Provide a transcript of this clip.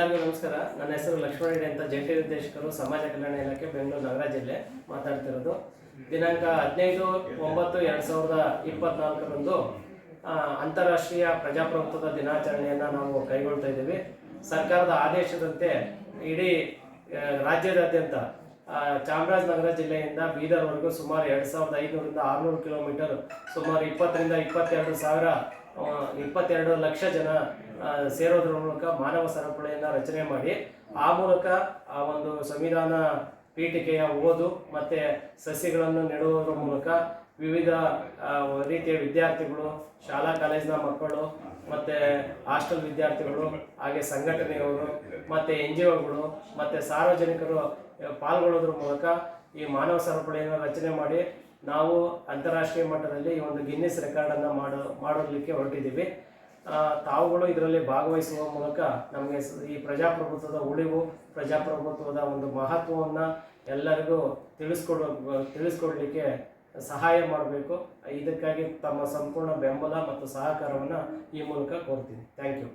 ಎಲ್ಲರಿಗೂ ನಮಸ್ಕಾರ. ನನ್ನ ಹೆಸರು ಲಕ್ಷ್ಮಣ ರೆಡ್ಡಿ ಅಂತ ಜಂಟಿ ನಿರ್ದೇಶಕರು ಸಮಾಜ ಕಲ್ಯಾಣ ಇಲಾಖೆ ಬೆಂಗಳೂರು ನಗರ ಜಿಲ್ಲೆ ಮಾತಾಡ್ತಿರೋದು. ದಿನಾಂಕ ಹದಿನೈದು ಒಂಬತ್ತು ಎರಡು ಸಾವಿರದ ಇಪ್ಪತ್ನಾಲ್ಕರಂದು ಅಂತಾರಾಷ್ಟ್ರೀಯ ಪ್ರಜಾಪ್ರಭುತ್ವದ ದಿನಾಚರಣೆಯನ್ನು ನಾವು ಕೈಗೊಳ್ತಾ ಇದ್ದೀವಿ. ಸರ್ಕಾರದ ಆದೇಶದಂತೆ ಇಡೀ ರಾಜ್ಯದಾದ್ಯಂತ ಚಾಮರಾಜನಗರ ಜಿಲ್ಲೆಯಿಂದ ಬೀದರ್ವರೆಗೂ ಸುಮಾರು ಎರಡು ಸಾವಿರದ ಐನೂರಿಂದ ಆರುನೂರು ಕಿಲೋಮೀಟರ್, ಸುಮಾರು ಇಪ್ಪತ್ತರಿಂದ ಇಪ್ಪತ್ತೆರಡು ಸಾವಿರ ಇಪ್ಪತ್ತೆರಡು ಲಕ್ಷ ಜನ ಸೇರೋದ್ರ ಮೂಲಕ ಮಾನವ ಸರಪಳಿಯನ್ನು ರಚನೆ ಮಾಡಿ, ಆ ಮೂಲಕ ಆ ಒಂದು ಸಂವಿಧಾನ ಪೀಠಿಕೆಯ ಓದು ಮತ್ತು ಸಸ್ಯಗಳನ್ನು ನೆಡುವುದರ ಮೂಲಕ ವಿವಿಧ ರೀತಿಯ ವಿದ್ಯಾರ್ಥಿಗಳು, ಶಾಲಾ ಕಾಲೇಜಿನ ಮಕ್ಕಳು, ಮತ್ತು ಹಾಸ್ಟೆಲ್ ವಿದ್ಯಾರ್ಥಿಗಳು, ಹಾಗೆ ಸಂಘಟನೆಯವರು, ಮತ್ತು ಎನ್ ಜಿ ಒಗಳು ಮತ್ತು ಸಾರ್ವಜನಿಕರು ಪಾಲ್ಗೊಳ್ಳೋದ್ರ ಮೂಲಕ ಈ ಮಾನವ ಸರಪಳಿಯನ್ನು ರಚನೆ ಮಾಡಿ ನಾವು ಅಂತಾರಾಷ್ಟ್ರೀಯ ಮಟ್ಟದಲ್ಲಿ ಈ ಒಂದು ಗಿನ್ನಿಸ್ ರೆಕಾರ್ಡನ್ನು ಮಾಡೋ ಮಾಡೋದಕ್ಕೆ ಹೊರಟಿದ್ದೀವಿ. ತಾವುಗಳು ಇದರಲ್ಲಿ ಭಾಗವಹಿಸುವ ಮೂಲಕ ನಮಗೆ ಈ ಪ್ರಜಾಪ್ರಭುತ್ವದ ಉಳಿವು, ಪ್ರಜಾಪ್ರಭುತ್ವದ ಒಂದು ಮಹತ್ವವನ್ನು ಎಲ್ಲರಿಗೂ ತಿಳಿಸ್ಕೊಡ, ತಿಳಿಸ್ಕೊಡ್ಲಿಕ್ಕೆ ಸಹಾಯ ಮಾಡಬೇಕು. ಇದಕ್ಕಾಗಿ ತಮ್ಮ ಸಂಪೂರ್ಣ ಬೆಂಬಲ ಮತ್ತು ಸಹಕಾರವನ್ನು ಈ ಮೂಲಕ ಕೋರ್ತೀನಿ. Thank you